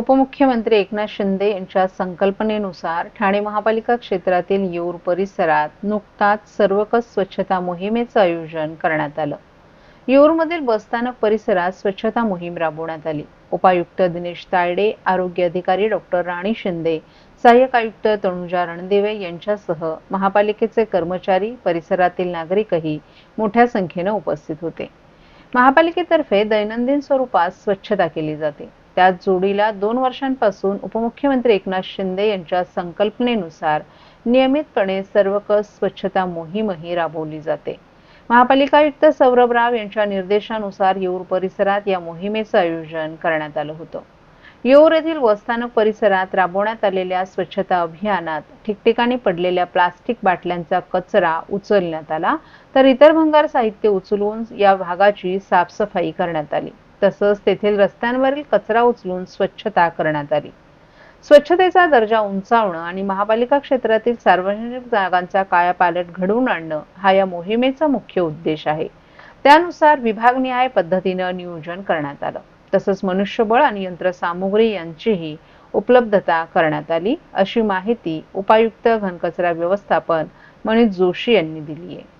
उपमुख्यमंत्री एकनाथ शिंदे यांच्या संकल्पनेनुसार ठाणे महापालिका क्षेत्रातील येऊर परिसरात नुकताच सर्वकस स्वच्छता मोहिमेचं आयोजन करण्यात आलं. येऊरमधील बसस्थानक परिसरात स्वच्छता मोहीम राबवण्यात आली. उपायुक्त दिनेश तायडे आरोग्य अधिकारी डॉक्टर राणी शिंदे सहाय्यक आयुक्त तनुजा रणदिवे यांच्यासह महापालिकेचे कर्मचारी परिसरातील नागरिकही मोठ्या संख्येनं उपस्थित होते. महापालिकेतर्फे दैनंदिन स्वरूपात स्वच्छता केली जाते. त्याच जोडीला दोन वर्षांपासून उपमुख्यमंत्री एकनाथ शिंदे यांच्या संकल्पनेनुसार नियमितपणे सर्वकष स्वच्छता मोहीमही राबवली जाते. महापालिका आयुक्त सौरभ राव यांच्या निर्देशानुसार येऊर परिसरात या मोहिमेचं आयोजन करण्यात आलं होतं. येऊर येथील वस्थानक परिसरात राबवण्यात आलेल्या स्वच्छता अभियानात ठिकठिकाणी पडलेल्या प्लास्टिक बाटल्यांचा कचरा उचलण्यात आला तर इतर भंगार साहित्य उचलून या भागाची साफसफाई करण्यात आली. तसंच तेथील रस्त्यांवरील कचरा उचलून स्वच्छता करण्यात आली. स्वच्छतेचा दर्जा उंचावणं आणि महापालिका क्षेत्रातील सार्वजनिक जागांचा कायापालट घडवून आणणं हा या मोहिमेचा मुख्य उद्देश आहे. त्यानुसार विभागनिहाय पद्धतीनं नियोजन करण्यात आलं. तसंच मनुष्यबळ आणि यंत्रसामुग्री यांचीही उपलब्धता करण्यात आली अशी माहिती उपायुक्त घनकचरा व्यवस्थापन मनीष जोशी यांनी दिली आहे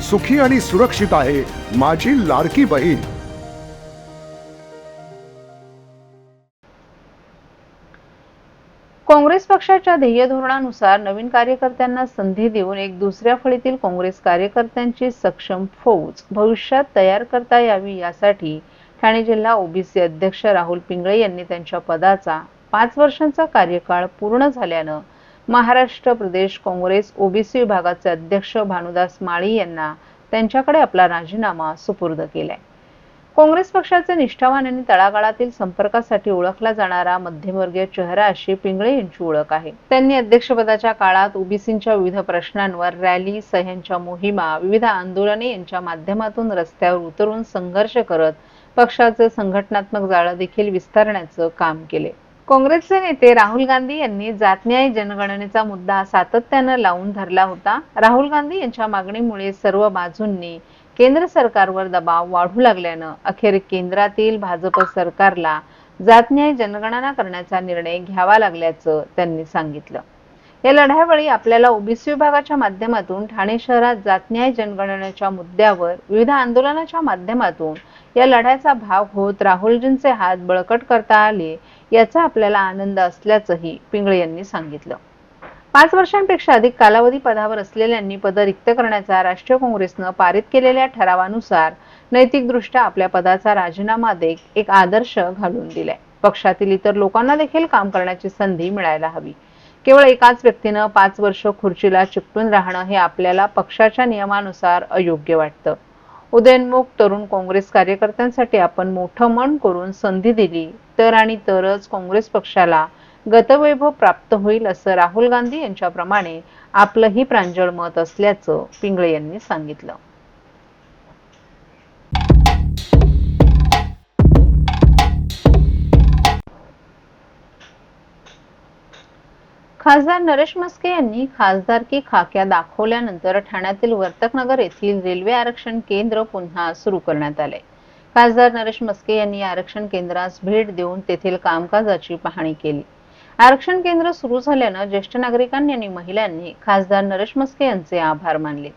सुखी आणि सुरक्षित आहे माझी लाडकी बहीण. काँग्रेस पक्षाच्या ध्येय धोरणानुसार नवीन कार्यकर्त्यांना संधी देऊन एक दुसऱ्या फळीतील काँग्रेस कार्यकर्त्यांची सक्षम फौज भविष्यात तयार करता यावी यासाठी ठाणे जिल्हा ओबीसी अध्यक्ष राहुल पिंगळे यांनी त्यांच्या पदाचा पाच वर्षांचा कार्यकाळ पूर्ण झाल्यानं महाराष्ट्र प्रदेश काँग्रेस ओबीसी विभागाचे अध्यक्ष भानुदास माळी यांना त्यांच्याकडे आपला राजीनामा सुपूर्द केलाय. काँग्रेस पक्षाचे निष्ठावान आणि तळागाळातील संपर्कासाठी ओळखला जाणारा मध्यमवर्गीय चेहरा अशी पिंगळे यांची ओळख आहे. त्यांनी अध्यक्षपदाच्या काळात ओबीसींच्या विविध प्रश्नांवर रॅली सह्यांच्या मोहिमा विविध आंदोलने यांच्या माध्यमातून रस्त्यावर उतरून संघर्ष करत पक्षाचे संघटनात्मक जाळं देखील विस्तारण्याचं काम केले. काँग्रेसचे नेते राहुल गांधी यांनी जातन्याय जनगणनेचा मुद्दा सातत्यानं लावून धरला होता. राहुल गांधी यांच्या मागणीमुळे सर्व बाजूंनी केंद्र सरकारवर दबाव वाढू लागल्यानं अखेर केंद्रातील भाजप सरकारला जातन्याय जनगणना करण्याचा निर्णय घ्यावा लागल्याचं त्यांनी सांगितलं. या लढ्यावेळी आपल्याला ओबीसी विभागाच्या माध्यमातून ठाणे शहरात जातन्याय जनगणनेच्या मुद्द्यावर विविध आंदोलनाच्या माध्यमातून या लढ्याचा भाग होत राहुलजींचे हात बळकट करता आले. याचा आपल्याला आनंद असल्याचंही पिंगळे यांनी सांगितलं. पाच वर्षांपेक्षा अधिक कालावधी पदावर असलेल्यांनी पद रिक्त करण्याचा राष्ट्रीय काँग्रेसनं पारित केलेल्या ठरावानुसार नैतिकदृष्ट्या आपल्या पदाचा राजीनामा देत एक आदर्श घालून दिलाय. पक्षातील इतर लोकांना देखील काम करण्याची संधी मिळायला हवी. केवळ एकाच व्यक्तीनं पाच वर्ष खुर्चीला चिकटून राहणं हे आपल्याला पक्षाच्या नियमानुसार अयोग्य वाटतं. उदयनमुख तरुण काँग्रेस कार्यकर्त्यांसाठी आपण मोठं मन करून संधी दिली. तर आणि तरच काँग्रेस पक्षाला गतवैभव प्राप्त होईल असं राहुल गांधी यांच्याप्रमाणे आपलंही प्रांजळ मत असल्याचं पिंगळे यांनी सांगितलं. खासदार नरेश मस्के यांनी खासदारकी खाक्या दाखवल्यानंतर ठाण्यातील वर्तकनगर येथील रेल्वे आरक्षण केंद्र पुन्हा सुरू करण्यात आले. खासदार नरेश मस्के यांनी आरक्षण केंद्रास भेट देऊन तेथील कामकाजाची पाहणी केली. आरक्षण केंद्र सुरू झाल्यानं ज्येष्ठ नागरिकांनी आणि महिलांनी खासदार नरेश मस्के यांचे आभार मानले.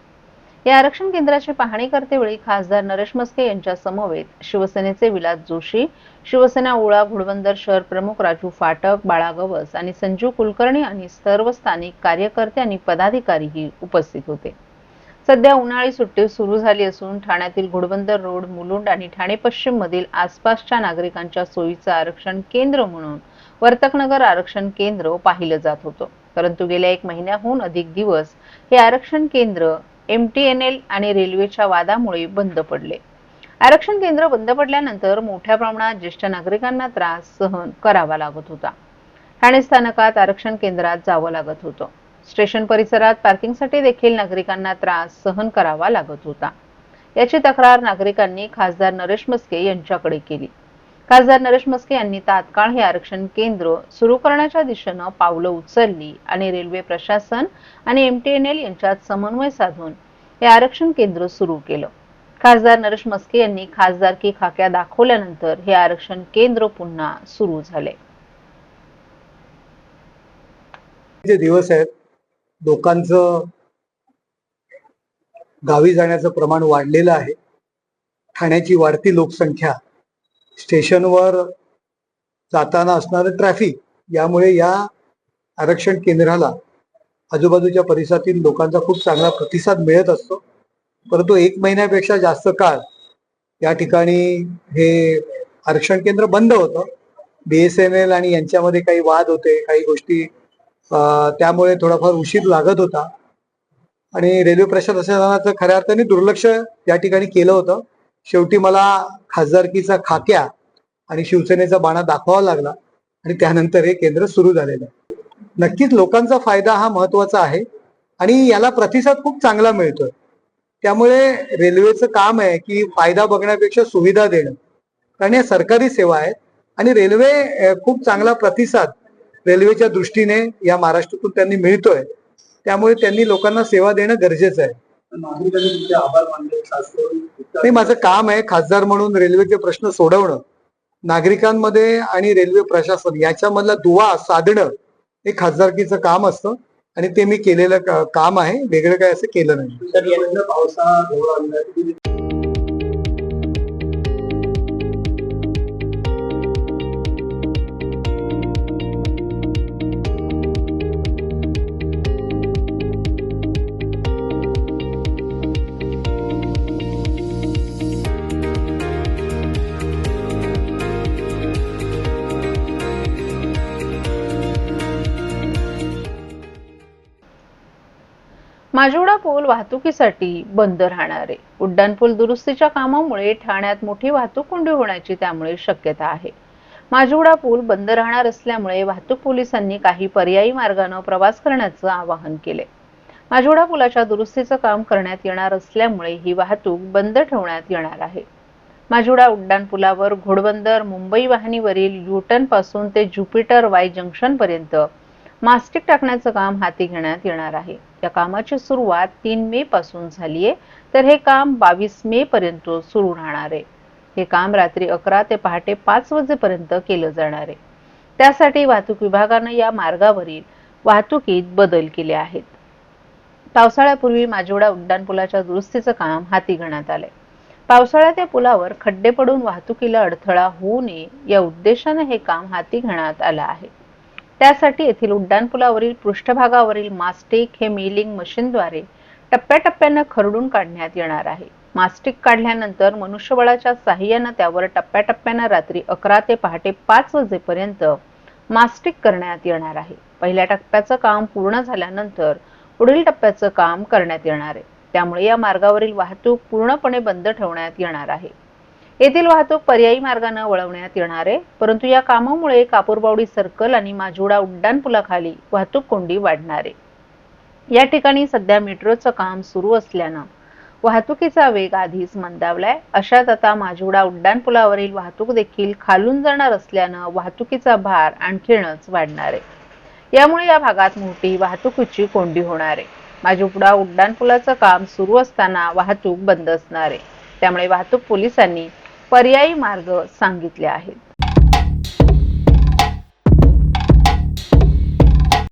या आरक्षण केंद्राची पाहणी करतेवेळी खासदार नरेश मस्के यांच्या समवेत शिवसेनेचे विलास जोशी शिवसेना ओळा घुडबंदर शहर प्रमुख राजू फाटक बाळा गवस आणि संजीव कुलकर्णी आणि सर्व स्थानिक कार्यकर्ते आणि पदाधिकारीही उपस्थित होते. सध्या उन्हाळी सुट्टी सुरू झाली असून ठाण्यातील घोडबंदर रोड मुलुंड आणि ठाणे पश्चिम मधील आसपासच्या नागरिकांच्या सोयीचं आरक्षण केंद्र म्हणून वर्तकनगर आरक्षण केंद्र पाहिलं जात होतं. परंतु गेल्या एक महिन्याहून अधिक दिवस हे आरक्षण केंद्र एम टी एन एल आणि रेल्वेच्या वादामुळे बंद पडले. आरक्षण केंद्र बंद पडल्यानंतर मोठ्या प्रमाणात ज्येष्ठ नागरिकांना त्रास सहन करावा लागत होता. ठाणे स्थानकात आरक्षण केंद्रात जावं लागत होतं. स्टेशन परिसरात पार्किंगसाठी देखील नागरिकांना त्रास सहन करावा लागत होता. याची तक्रार नागरिकांनी खासदार नरेश मस्के यांच्याकडे केली. खासदार नरेश मस्के यांनी तात्काळ हे आरक्षण केंद्र सुरू करण्याच्या दिशेनं पावलं उचलली आणि रेल्वे प्रशासन आणि एमटीएनएल यांच्यात समन्वय साधून हे आरक्षण केंद्र सुरू केलं. खासदार नरेश मस्के यांनी खासदारकी खाक्या दाखवल्यानंतर हे आरक्षण केंद्र पुन्हा सुरू झाले. जे दिवस आहेत लोकांचं गावी जाण्याचं प्रमाण वाढलेलं आहे. ठाण्याची वाढती लोकसंख्या स्टेशनवर जाताना असणारं ट्रॅफिक यामुळे या आरक्षण केंद्राला आजूबाजूच्या परिसरातील लोकांचा खूप चांगला प्रतिसाद मिळत असतो. परंतु एक महिन्यापेक्षा जास्त काळ या ठिकाणी हे आरक्षण केंद्र बंद होतं. बीएसएनएल आणि यांच्यामध्ये काही वाद होते काही गोष्टी त्यामुळे थोडाफार उशीर लागत होता. आणि रेल्वे प्रशासनाचं खऱ्या अर्थाने दुर्लक्ष या ठिकाणी केलं होतं. शेवटी मला खासदारकीचा खाक्या आणि शिवसेनेचा बाणा दाखवावा लागला आणि त्यानंतर हे केंद्र सुरू झालेलं आहे. नक्कीच लोकांचा फायदा हा महत्त्वाचा आहे आणि याला प्रतिसाद खूप चांगला मिळतोय. त्यामुळे रेल्वेचं काम आहे की फायदा बघण्यापेक्षा सुविधा देणं. कारण या सरकारी सेवा आहेत आणि रेल्वे खूप चांगला प्रतिसाद रेल्वेच्या दृष्टीने या महाराष्ट्रातून त्यांनी मिळतोय. त्यामुळे त्यांनी लोकांना सेवा देणं गरजेचं आहे. नाही माझं काम आहे खासदार म्हणून रेल्वेचे प्रश्न सोडवणं. नागरिकांमध्ये आणि रेल्वे प्रशासन याच्यामधला दुवा साधणं हे खासदारकीचं काम असतं आणि ते मी केलेलं काम आहे. वेगळं काय असं केलं नाही. माजिवडा पूल वाहतुकीसाठी बंद राहणार आहे. उड्डाणपूल दुरुस्तीच्या कामामुळे ठाण्यात मोठी वाहतूक कोंडी होण्याची त्यामुळे शक्यता आहे. माजिवडा पूल बंद राहणार असल्यामुळे वाहतूक पोलिसांनी काही पर्यायी मार्गानं प्रवास करण्याचं आवाहन केले माजिवडा पुलाच्या दुरुस्तीचं काम करण्यात येणार असल्यामुळे ही वाहतूक बंद ठेवण्यात येणार आहे. माजिवडा उड्डाण पुलावर घोडबंदर मुंबई वाहिनीवरील युटनपासून ते ज्युपिटर वाय जंक्शन पर्यंत मास्टिक टाकण्याचं काम हाती घेण्यात येणार आहे. या कामाची सुरुवात तीन मे पासून झाली आहे तर हे काम बावीस मे पर्यंत सुरू राहणार आहे. हे काम रात्री अकरा ते पहाटे पाच वाजेपर्यंत केलं जाणार आहे. त्यासाठी वाहतूक विभागानं या मार्गावरील वाहतुकीत बदल केले आहेत. पावसाळ्यापूर्वी माजिवडा उड्डाणपुलाच्या दुरुस्तीचं काम हाती घेण्यात आलंय. पावसाळ्यात या पुलावर खड्डे पडून वाहतुकीला अडथळा होऊ नये या उद्देशाने हे काम हाती घेण्यात आलं आहे. त्यासाठी येथील उड्डाणपुलावरील पृष्ठभागावरील मास्टिक हे मिलिंग मशीनद्वारे टप्प्याटप्प्यानं खरडून काढण्यात येणार आहे. मास्टिक काढल्यानंतर मनुष्यबळाच्या साहाय्यानं त्यावर टप्प्याटप्प्यानं रात्री अकरा ते पहाटे पाच वाजेपर्यंत मास्टिक करण्यात येणार आहे. पहिल्या टप्प्याचं काम पूर्ण झाल्यानंतर पुढील टप्प्याचं काम करण्यात येणार आहे. त्यामुळे या मार्गावरील वाहतूक पूर्णपणे बंद ठेवण्यात येणार आहे. येथील वाहतूक पर्यायी मार्गाने वळवण्यात येणार आहे. परंतु या कामामुळे कापूरबावडी सर्कल आणि माजुडा उड्डाण पुलाखाली वाहतूक कोंडी वाढणार आहे. या ठिकाणी सध्या मेट्रोचं काम सुरू असल्यानं वाहतुकीचा वेग आधीच मंदावलाय. अशात आता माजुडा उड्डाण पुलावरील वाहतूक देखील खालून जाणार असल्यानं वाहतुकीचा भार आणखीनच वाढणार आहे. यामुळे या भागात मोठी वाहतुकीची कोंडी होणार आहे. माजुडा उड्डाण पुलाचं काम सुरू असताना वाहतूक बंद असणार आहे. त्यामुळे वाहतूक पोलिसांनी पर्यायी मार्ग सांगितले आहेत.